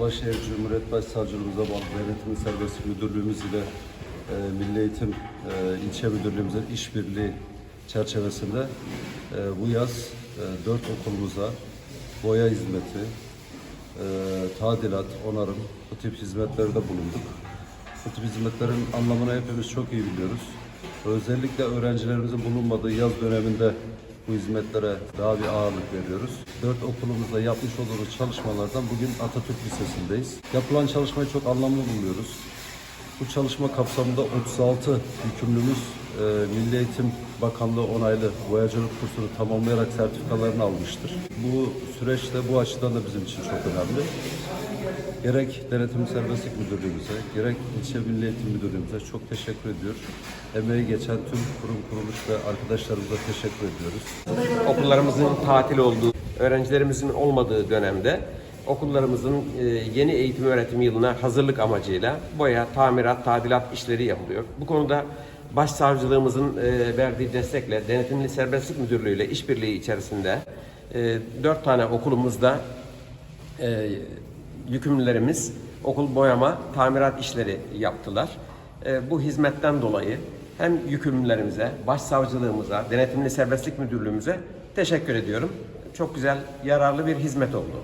Alaşehir Cumhuriyet Başsavcılığımıza bağlı Denetim ve Serbestlik Müdürlüğümüz ile Milli Eğitim e, İlçe Müdürlüğümüzün işbirliği çerçevesinde e, bu yaz e, dört okulumuza boya hizmeti, tadilat, onarım bu tip hizmetlerde bulunduk. Bu tip hizmetlerin anlamını hepimiz çok iyi biliyoruz. Özellikle öğrencilerimizin bulunmadığı yaz döneminde bu hizmetlere daha bir ağırlık veriyoruz. Dört okulumuzda yapmış olduğumuz çalışmalardan bugün Atatürk Lisesi'ndeyiz. Yapılan çalışmayı çok anlamlı buluyoruz. Bu çalışma kapsamında 36 yükümlümüz e, Milli Eğitim Bakanlığı onaylı boyacılık kursunu tamamlayarak sertifikalarını almıştır. Bu süreçte bu açıdan da bizim için çok önemli. Gerek Denetim Serbestlik Müdürlüğümüze, gerek İlçe Milli Eğitim Müdürlüğümüze çok teşekkür ediyoruz. Emeği geçen tüm kurum, kuruluş ve arkadaşlarımıza teşekkür ediyoruz. okullarımızın tatil olduğu, öğrencilerimizin olmadığı dönemde okullarımızın e, yeni eğitim öğretim yılına hazırlık amacıyla boya, tamirat, tadilat işleri yapılıyor. Bu konuda Başsavcılığımızın e, verdiği destekle Denetimli Serbestlik Müdürlüğü ile işbirliği içerisinde e, dört tane okulumuzda yükümlülerimiz okul boyama, tamirat işleri yaptılar. Bu hizmetten dolayı hem yükümlülerimize, başsavcılığımıza, denetimli serbestlik müdürlüğümüze teşekkür ediyorum. Çok güzel, yararlı bir hizmet oldu.